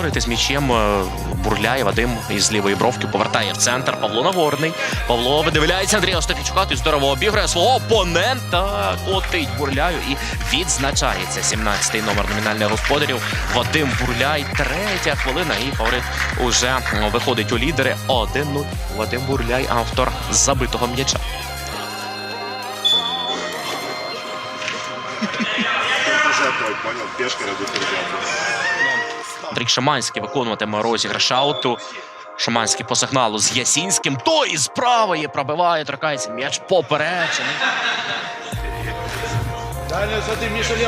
З м'ячем е, бурляє Вадим із лівої бровки повертає в центр. Павло Нагорний. Павло видивляється Андрія Остапічука. Той здорово обіграє свого опонента. Котить бурляю і відзначається 17-й номер номінальних господарів. Вадим Бурляй. Третя хвилина. І фаворит уже виходить у лідери. 1-0. Вадим Бурляй, автор забитого м'яча. Пешка Андрій Шаманський виконуватиме розіграш ауту. Шаманський по сигналу з Ясінським. Той із правої пробиває, торкається м'яч поперечений.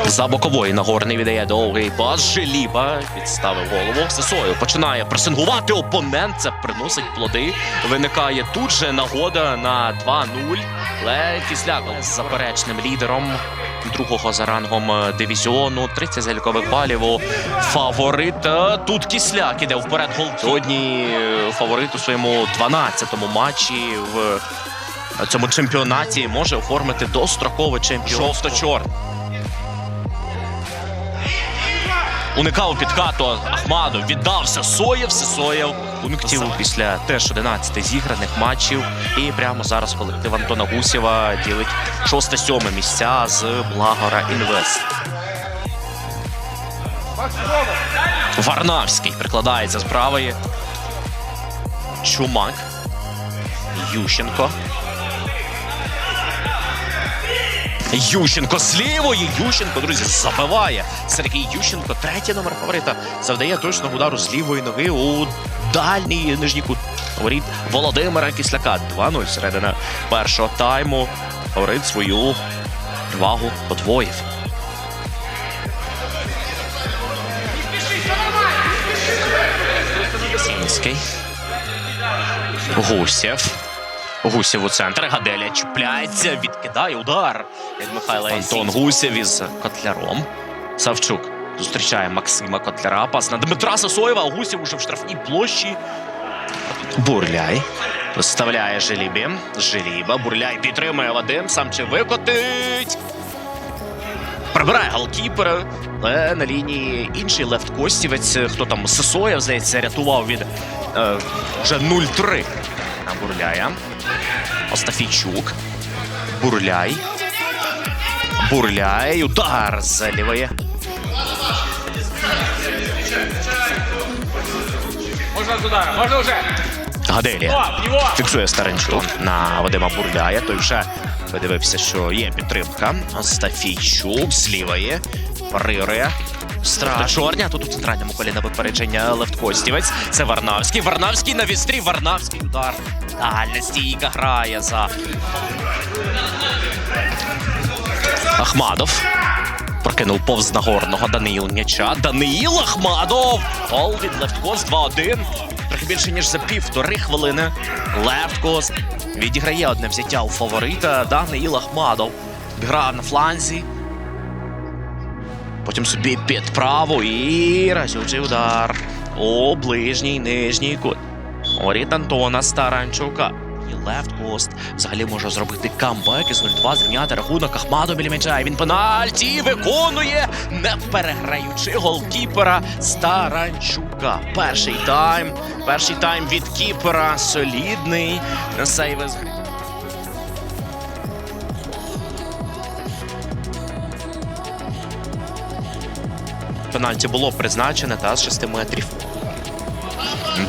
За бокової Нагорний віддає довгий пас. Желіба підставив голову. Сесою починає пресингувати опонент. Це приносить плоди. Виникає тут же нагода на 2-0. Лев Кісляк з заперечним лідером другого за рангом е, дивізіону. 30 залікових балів у фаворит. Тут Кісляк іде вперед гол. Сьогодні е, фаворит у своєму 12-му матчі в цьому чемпіонаті може оформити достроковий чемпіон. Жовто-чорний. Уникав підкату Ахмадов, віддався Соєв, Сисоєв. Пунктів після теж 11 зіграних матчів. І прямо зараз колектив Антона Гусєва ділить 6-7 місця з Благора Інвест. Варнавський прикладається з правої. Чумак. Ющенко. Ющенко з лівої. Ющенко, друзі, забиває. Сергій Ющенко, третій номер фаворита, завдає точного удару з лівої ноги у дальній нижній кут. Воріт Володимира Кисляка. 2-0 середина першого тайму. Фаворит свою вагу подвоїв. Гусєв. Гусєв у центр. Гаделя чіпляється, відкидає удар від Михайла Антон Гусєв із Котляром. Савчук зустрічає Максима Котляра. Пас на Дмитра Сосоєва. а Гусєв уже в штрафній площі. Бурляй. Вставляє Желібі. Желіба. Бурляй підтримує Вадим. Сам чи викотить. Прибирає голкіпера. Але на лінії інший лефт Костівець. Хто там Сосоєв, здається, рятував від е, вже 0-3 на Бурляя. Остафійчук. Бурляй. Бурляй. Удар з лівої. Можно с удара, можно уже. Гаделія. Фіксує Старенчук на Вадима Бурляя. Той вже подивився, що є підтримка. Остафійчук з лівої. Парирує. Страшно. Чорня. Тут у центральному колі на випередження Левткостівець. Це Варнавський. Варнавський на вістрі. Варнавський удар. Дальня стійка грає за Ахмадов. Прокинув повз Нагорного Даниїл м'яча. Даниїл Ахмадов! Гол від Левткост 2-1. Трохи більше, ніж за півтори хвилини. Левткост відіграє одне взяття у фаворита. Даниїл Ахмадов. Грав на фланзі. Потім собі під праву і разючий удар. У ближній нижній кут. Оріт Антона Старанчука. І Левткост взагалі може зробити камбек із 0-2, зрівняти рахунок Ахмаду біля м'яча. Він пенальті виконує, не переграючи голкіпера Старанчука. Перший тайм. Перший тайм від кіпера. Солідний. Сейви Пенальті було призначене та з 6 метрів.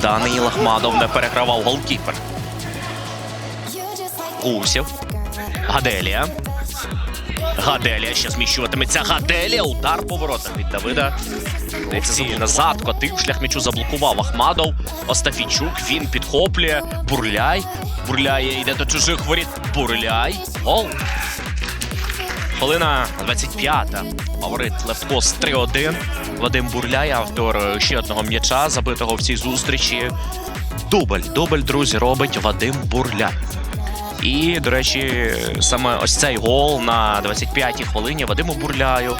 Даниїл Ахмадов не перегравав голкіпер. Гусєв. Гаделія. Гаделія ще зміщуватиметься. Гаделія. Удар по від Давида. Здається, назад котив. Шлях м'ячу заблокував Ахмадов. Остафійчук. Він підхоплює. Бурляй. Бурляє. Йде до чужих воріт. Бурляй. Гол. Хвилина 25-та. Фаворит Левткос 3-1. Вадим Бурляй, автор е, ще одного м'яча, забитого в цій зустрічі. Дубль. Дубль, друзі, робить Вадим Бурляй. І, до речі, саме ось цей гол на 25-й хвилині Вадиму Бурляю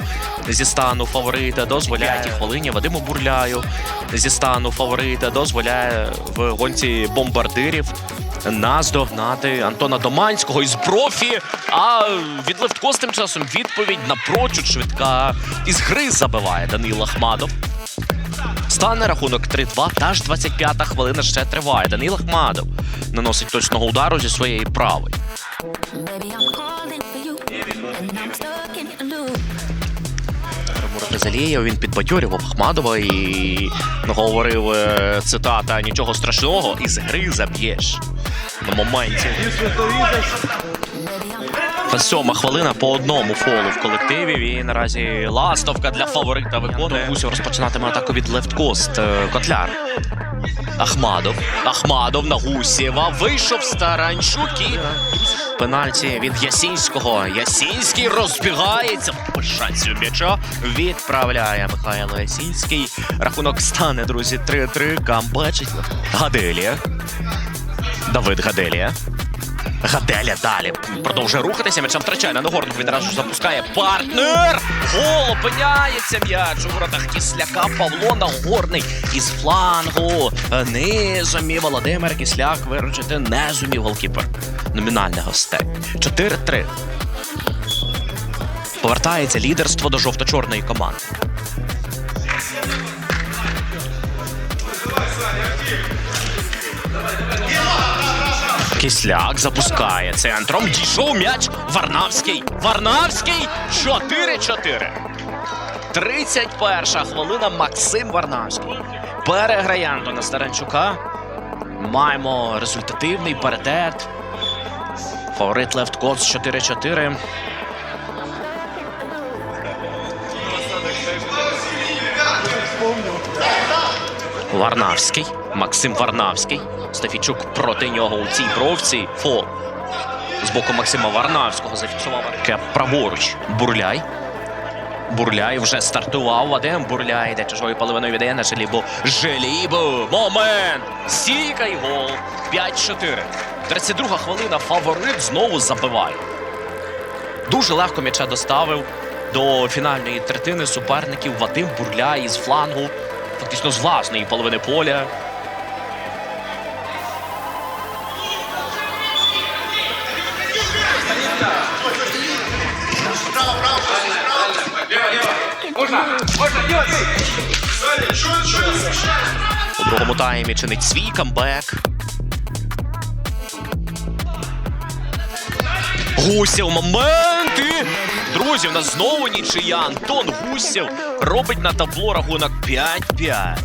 зі стану фаворита дозволяє хвилині Вадиму Бурляю зі стану фаворита дозволяє в гонці бомбардирів наздогнати Антона Доманського із профі. А від з тим часом відповідь напрочуд швидка. Із гри забиває Данил Ахмадов. Стане рахунок 3-2, та ж 25-та хвилина ще триває. Данил Ахмадов наносить точного удару зі своєї правої. Залієв, він підбадьорював Ахмадова і говорив е, цитата нічого страшного, із гри заб'єш. На моменті. Сьома хвилина по одному фолу в колективі. І наразі ластовка для фаворита виконує. Гусів розпочинатиме атаку від лефткост е, Котляр. Ахмадов. Ахмадов на Гусєва. Вийшов Старанчук і пенальті від Ясінського. Ясінський розбігається. Шансів м'яча відправляє Михайло Ясінський. Рахунок стане, друзі, 3-3. Камбачить. Гаделія. Давид Гаделія. Гаделя далі продовжує рухатися. М'ячем втрачає на Нагорному. Відразу ж запускає партнер. Гол опиняється м'яч у воротах Кісляка. Павло Нагорний із флангу. Не зумів Володимир Кісляк виручити. Не зумів голкіпер. Номінальних гостей. 4-3. Повертається лідерство до жовто-чорної команди. Кисляк запускає центром. Дійшов м'яч. Варнавський. Варнавський. 4-4. 31 хвилина. Максим Варнавський. Переграє Антона Старанчука. Маємо результативний паритет. Фаворит Лефт Коц 4-4. Варнавський. Максим Варнавський. Стафічук проти нього у цій бровці. Фол. З боку Максима Варнавського зафіксував праворуч. Бурляй. Бурляй вже стартував. Вадим Бурляй йде чужою половиною віддає на Желібу. Желібу. Момент. Стійка й гол. 5-4. 32 хвилина. Фаворит знову забиває. Дуже легко м'яча доставив до фінальної третини суперників Вадим Бурляй із флангу. Фактично з власної половини поля. У другому таймі чинить свій камбек. Гусєв моменти. Друзі, у нас знову нічия. Антон Гусєв робить на табло рахунок 5-5.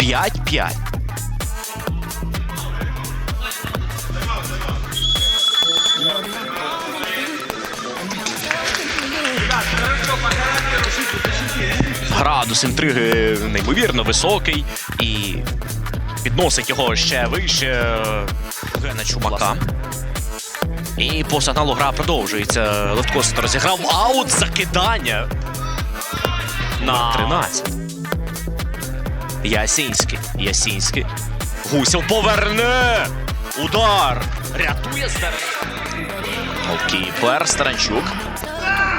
5-5. Градус інтриги неймовірно високий і підносить його ще вище Гена Чумака. І по сигналу гра продовжується. Левткост розіграв аут закидання на 13. Ясінський. Ясінський. Гусєв поверне. Удар. Рятує старий. Голкіпер Старанчук.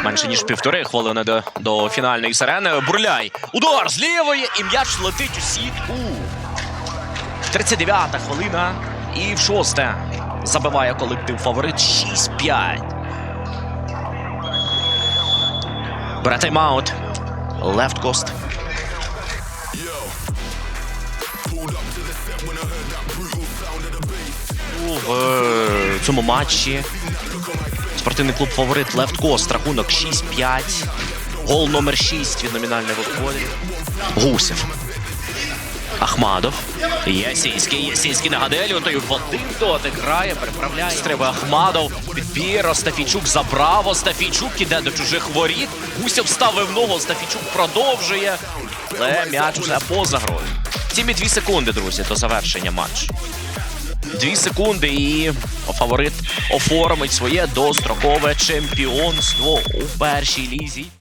Менше ніж півтори хвилини до, до фінальної сирени. Бурляй. Удар з лівої і м'яч летить у сітку. 39-та хвилина. І в шосте забиває колектив фаворит 6-5. Бере тайм-аут. Кост. В е, цьому матчі спортивний клуб фаворит Лефт Кост. Рахунок 6-5. Гол номер 6 від номінальних господарів. Гусєв. Ахмадов. Ясінський. Ясінський на Гаделю. Той в один дотик грає, переправляє. Стрибає Ахмадов. Підбір. Остафійчук забрав. Остафійчук іде до чужих воріт. Гусєв ставив ногу. Остафійчук продовжує. Але м'яч уже поза грою. Тімі дві секунди, друзі, до завершення матчу. Дві секунди і фаворит оформить своє дострокове чемпіонство у першій лізі.